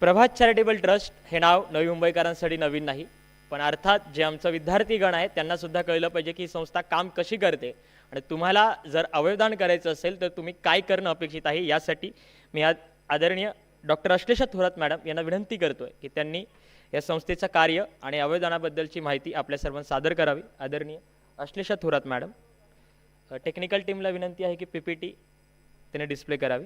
प्रभात charitable trust हे नाव नवी मुंबईकरांसाठी नवीन नाही पण अर्थात जे आमचं विद्यार्थीगण आहे त्यांना सुद्धा कळलं पाहिजे की ही संस्था काम कशी करते. आणि तुम्हाला जर अवयवदान करायचं असेल तर तुम्ही काय करणं अपेक्षित आहे यासाठी मी आज आदरणीय डॉक्टर अश्लेषा थोरात मॅडम यांना विनंती करतो आहे की त्यांनी या संस्थेचं कार्य आणि अवयवदानाबद्दलची माहिती आपल्या सर्वांना सादर करावी. आदरणीय अश्लेषा थोरात मॅडम टेक्निकल टीमला विनंती आहे की पी पी टी त्याने डिस्प्ले करावी.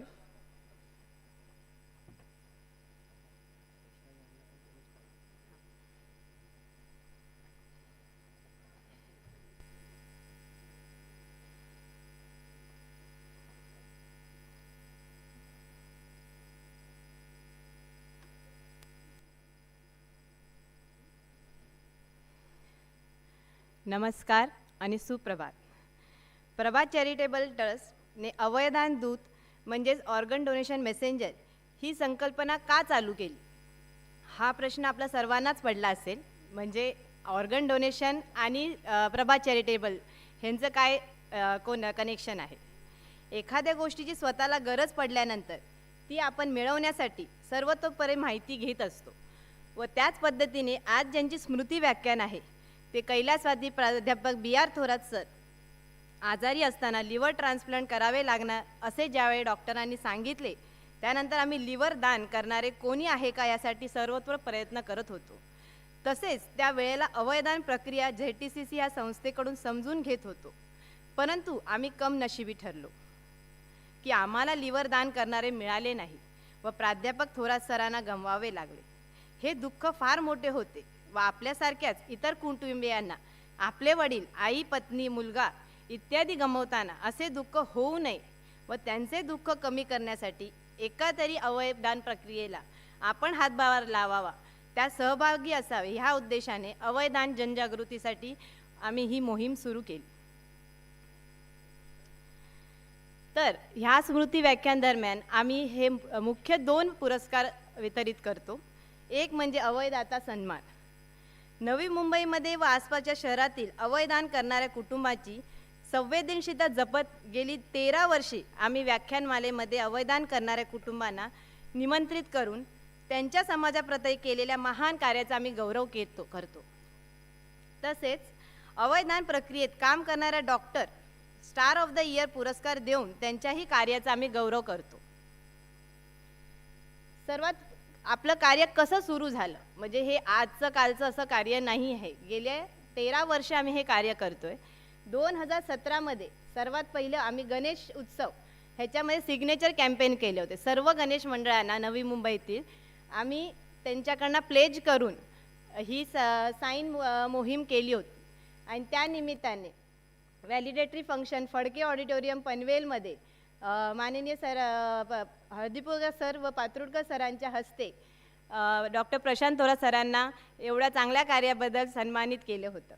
नमस्कार आणि सुप्रभात. प्रभात चॅरिटेबल ट्रस्टने अवयदान दूत म्हणजेच ऑर्गन डोनेशन मेसेंजर ही संकल्पना का चालू केली? हा प्रश्न आपला सर्वांनाच पडला असेल. म्हणजे ऑर्गन डोनेशन आणि प्रभात चॅरिटेबल ह्यांचं काय कोण कनेक्शन आहे? एखाद्या गोष्टीची स्वतःला गरज पडल्यानंतर ती आपण मिळवण्यासाठी सर्वतोपरी माहिती घेत असतो. व त्याच पद्धतीने आज ज्यांची स्मृती व्याख्यान आहे ते कैलासवादी प्राध्यापक बी आर थोरात सर. आजारी असताना लिव्हर ट्रान्सप्लांट करावे लागणार असे ज्यावेळी डॉक्टरांनी सांगितले त्यानंतर आम्ही लिव्हर दान करणारे कोणी आहे का यासाठी सर्वत्र प्रयत्न करत होतो. तसेच त्या वेळेला अवयदान प्रक्रिया जे टी सी सी ह्या संस्थेकडून समजून घेत होतो. परंतु आम्ही कम नशिबी ठरलो की आम्हाला लिव्हर दान करणारे मिळाले नाही व प्राध्यापक थोरात सरांना गमवावे लागले. हे दुःख फार मोठे होते. व आपल्यासारख्याच इतर कुटुंबियांना आपले वडील आई पत्नी मुलगा इत्यादी गमवताना असे दुःख होऊ नये व त्यांचे दुःख कमी करण्यासाठी एका तरी अवयवदान प्रक्रियेला आपण हातभार लावावा. त्या सहभागी असावे ह्या उद्देशाने अवयदान जनजागृतीसाठी आम्ही ही मोहीम सुरू केली. तर ह्या स्मृती व्याख्यान दरम्यान आम्ही हे मुख्य दोन पुरस्कार वितरित करतो. एक म्हणजे अवयदाता सन्मान. नवी मुंबईमध्ये व आसपासच्या शहरातील अवयदान करणाऱ्या कुटुंबाची संवेदनशीलता जपत गेली तेरा वर्षे आम्ही व्याख्यानमालेमध्ये अवयदान करणाऱ्या कुटुंबांना निमंत्रित करून त्यांच्या समाजाप्रती केलेल्या महान कार्याचा आम्ही गौरव केतो करतो. तसेच अवयदान प्रक्रियेत काम करणाऱ्या doctor star of the year पुरस्कार देऊन त्यांच्याही कार्याचा आम्ही गौरव करतो. सर्वात आपलं कार्य कसं सुरू झालं? म्हणजे हे आजचं कालचं असं कार्य नाही आहे. गेल्या तेरा वर्ष आम्ही हे कार्य करतोय. दोन हजार सतरामध्ये सर्वात पहिलं आम्ही गणेश उत्सव ह्याच्यामध्ये सिग्नेचर कॅम्पेन केले होते. सर्व गणेश मंडळांना नवी मुंबईतील आम्ही त्यांच्याकडनं प्लेज करून ही स साईन मोहीम केली होती. आणि त्यानिमित्ताने व्हॅलिडेटरी फंक्शन फडके ऑडिटोरियम पनवेलमध्ये माननीय सर प- हळदीपूरकर सर व पात्रुडकर सरांच्या हस्ते डॉक्टर प्रशांत थोरा सरांना एवढ्या चांगल्या कार्याबद्दल सन्मानित केलं होतं.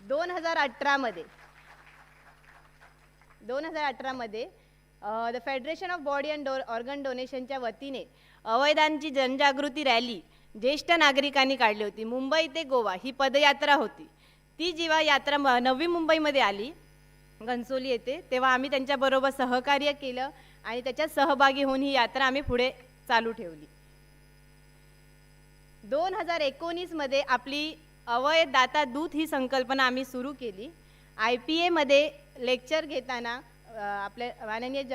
दोन हजार अठरामध्ये दोन हजार अठरामध्ये the federation of body and डो ऑर्गन डोनेशनच्या वतीने अवयदानची जनजागृती रॅली ज्येष्ठ नागरिकांनी काढली होती. मुंबई ते गोवा ही पदयात्रा होती. ती जेव्हा यात्रा नवी मुंबईमध्ये आली. घनसोली येते. तेव्हा आम्ही त्यांच्याबरोबर सहकार्य केलं आणि त्याच्यात सहभागी होऊन ही यात्रा आम्ही पुढे चालू ठेवली. दोन हजार एकोणीसमध्ये आपली अवयदाता दूत ही संकल्पना आम्ही सुरू केली. आय पी एमध्ये लेक्चर घेताना आपले माननीय ज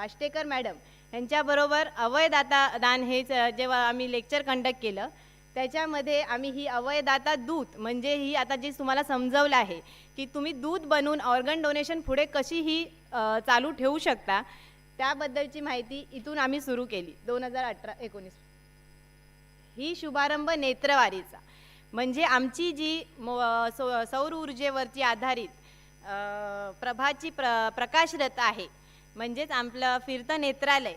आष्टेकर मॅडम यांच्याबरोबर अवयदाता दान हे जेव्हा आम्ही लेक्चर कंडक्ट केलं त्याच्यामध्ये आम्ही ही अवयदाता दूत म्हणजे ही आता जे तुम्हाला समजवलं आहे की तुम्ही दूध बनवून ऑर्गन डोनेशन पुढे कशी ही चालू ठेवू शकता त्याबद्दलची माहिती इथून आम्ही सुरू केली. दोन हजार अठरा एकोणीस. ही शुभारंभ नेत्रवारीचा. म्हणजे आमची जी मो- सौ सौर ऊर्जेवरती आधारित प्रभाची प्र प्रकाशरथ आहे म्हणजेच आपलं फिरतं नेत्रालय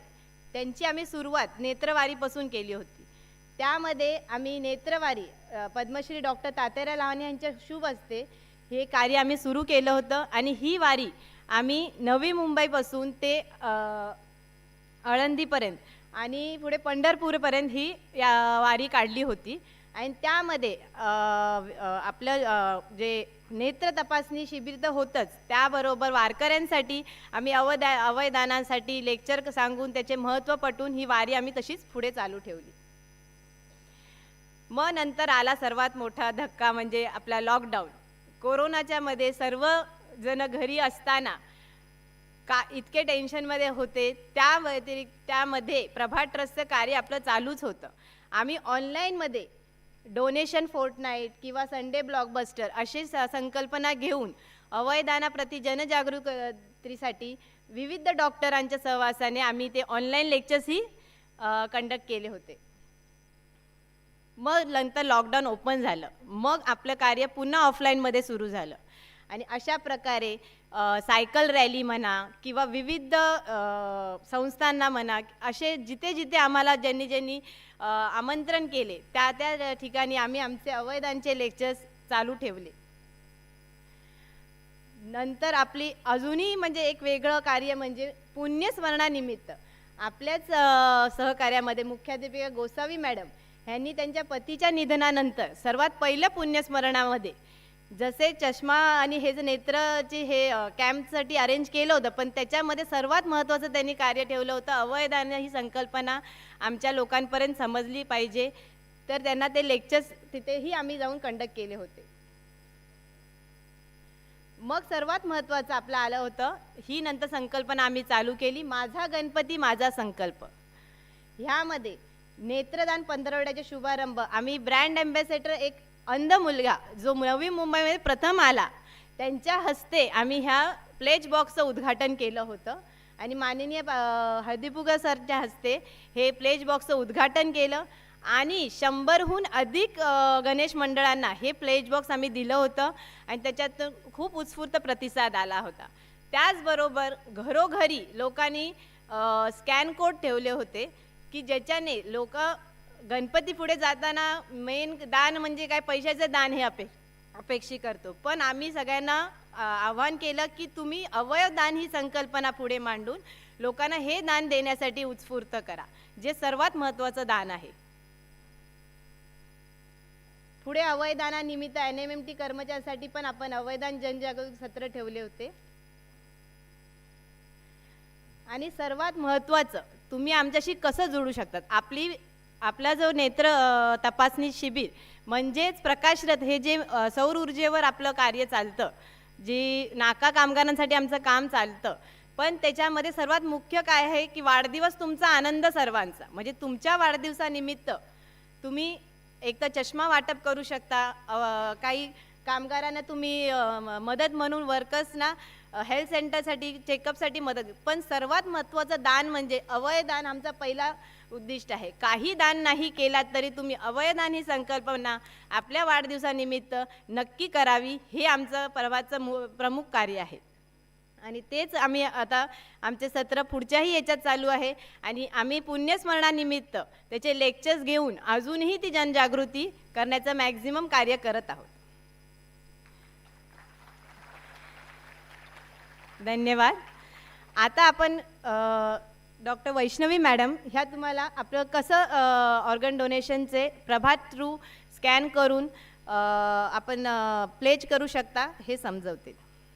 त्यांची आम्ही सुरुवात नेत्रवारीपासून केली होती. त्यामध्ये आम्ही नेत्रवारी पद्मश्री डॉक्टर तात्याराव लावणे यांच्या शुभ असते हे कार्य आम्ही सुरू केलं होतं. आणि ही वारी आम्ही नवी मुंबईपासून ते आळंदीपर्यंत आणि पुढे पंढरपूरपर्यंत ही या वारी काढली होती. आणि त्यामध्ये आपलं जे नेत्र तपासणी शिबिर तर होतंच त्याबरोबर वारकऱ्यांसाठी आम्ही अवदा अवयदानांसाठी लेक्चर सांगून त्याचे महत्त्व पटून ही वारी आम्ही तशीच पुढे चालू ठेवली. मग नंतर आला सर्वात मोठा धक्का म्हणजे आपला लॉकडाऊन कोरोनाच्या मध्ये सर्व जण घरी असताना का इतके टेन्शनमध्ये होते त्या व्यतिरिक्त त्यामध्ये प्रभात ट्रस्टचं कार्य आपलं चालूच होतं. आम्ही ऑनलाईनमध्ये डोनेशन फोर्टनाईट किंवा संडे ब्लॉकबस्टर अशी स संकल्पना घेऊन अवयदानाप्रती जनजागृतीसाठी विविध डॉक्टरांच्या सहवासाने आम्ही ते ऑनलाईन लेक्चर्सही कंडक्ट केले होते. मग नंतर लॉकडाऊन ओपन झालं. मग आपलं कार्य पुन्हा ऑफलाईनमध्ये सुरू झालं. आणि अशा प्रकारे सायकल रॅली म्हणा किंवा विविध संस्थांना म्हणा असे जिथे जिथे आम्हाला ज्यांनी ज्यांनी आमंत्रण केले त्या त्या ठिकाणी आम्ही आमचे अवैधांचे लेक्चर्स चालू ठेवले. नंतर आपली अजूनही म्हणजे एक वेगळं कार्य म्हणजे पुण्यस्मरणानिमित्त आपल्याच सहकार्यामध्ये मुख्याध्यापिका गोसावी मॅडम ह्यांनी त्यांच्या पतीच्या निधनानंतर सर्वात पहिलं पुण्यस्मरणामध्ये जसे चष्मा आणि हे जे नेत्रचे हे कॅम्पसाठी अरेंज केलं होतं पण त्याच्यामध्ये सर्वात महत्त्वाचं त्यांनी कार्य ठेवलं होतं अवयदान ही संकल्पना आमच्या लोकांपर्यंत समजली पाहिजे. तर त्यांना ते लेक्चर्स तिथेही आम्ही जाऊन कंडक्ट केले होते. मग सर्वात महत्त्वाचं आपलं आलं होतं ही नंतर संकल्पना आम्ही चालू केली माझा गणपती माझा संकल्प. ह्यामध्ये नेत्रदान पंधरवड्याचे शुभारंभ. आम्ही ब्रँड अँबॅसेडर एक अंध मुलगा जो नवी मुंबईमध्ये प्रथम आला. त्यांच्या हस्ते आम्ही ह्या प्लेज बॉक्सचं उद्घाटन केलं होतं. आणि माननीय हळदीपुगा सरच्या हस्ते हे प्लेज बॉक्सचं उद्घाटन केलं. आणि शंभरहून अधिक गणेश मंडळांना हे प्लेज बॉक्स आम्ही दिलं होतं. आणि त्याच्यात खूप उत्स्फूर्त प्रतिसाद आला होता. त्याचबरोबर घरोघरी लोकांनी स्कॅन कोड ठेवले होते. की ज्याच्याने लोक गणपती पुढे जाताना मेन दान म्हणजे काय? पैशाचं दान हे अपे अपेक्षी करतो. पण आम्ही सगळ्यांना आव्हान केलं की तुम्ही अवयव दान ही संकल्पना पुढे मांडून लोकांना हे दान देण्यासाठी उत्स्फूर्त करा जे सर्वात महत्त्वाचं दान आहे. पुढे अवयदानानिमित्त एन एम एम टी कर्मचाऱ्यांसाठी पण आपण अवयदान जनजागृती सत्र ठेवले होते. आणि सर्वात महत्त्वाचं तुम्ही आमच्याशी कसं जोडू शकतात? आपली आपला जो नेत्र तपासणी शिबिर म्हणजेच प्रकाशरथ हे जे सौर ऊर्जेवर आपलं कार्य चालतं जी नाका कामगारांसाठी आमचं काम चालतं पण त्याच्यामध्ये सर्वात मुख्य काय आहे की वाढदिवस तुमचा आनंद सर्वांचा. म्हणजे तुमच्या वाढदिवसानिमित्त तुम्ही एक तर चष्मा वाटप करू शकता काही कामगारांना तुम्ही म- मदत म्हणून वर्कर्सना हेल्थ सेंटरसाठी चेकअपसाठी मदत पण सर्वात महत्त्वाचं दान म्हणजे अवयदान आमचा पहिला उद्दिष्ट आहे. काही दान नाही केलात तरी तुम्ही अवयदान ही संकल्पना आपल्या वाढदिवसानिमित्त नक्की करावी हे आमचं पर्वाचं मु प्रमुख कार्य आहे. आणि तेच आम्ही आता आमचे सत्र पुढच्याही याच्यात चालू आहे. आणि आम्ही पुण्यस्मरणानिमित्त त्याचे लेक्चर्स घेऊन अजूनही ती जनजागृती करण्याचं मॅक्झिमम कार्य करत आहोत. धन्यवाद. आता आपण डॉक्टर वैष्णवी मॅडम ह्या तुम्हाला आपलं कसं ऑर्गन डोनेशनचे प्रभात थ्रू स्कॅन करून आपण प्लेज करू शकता हे समजवतील.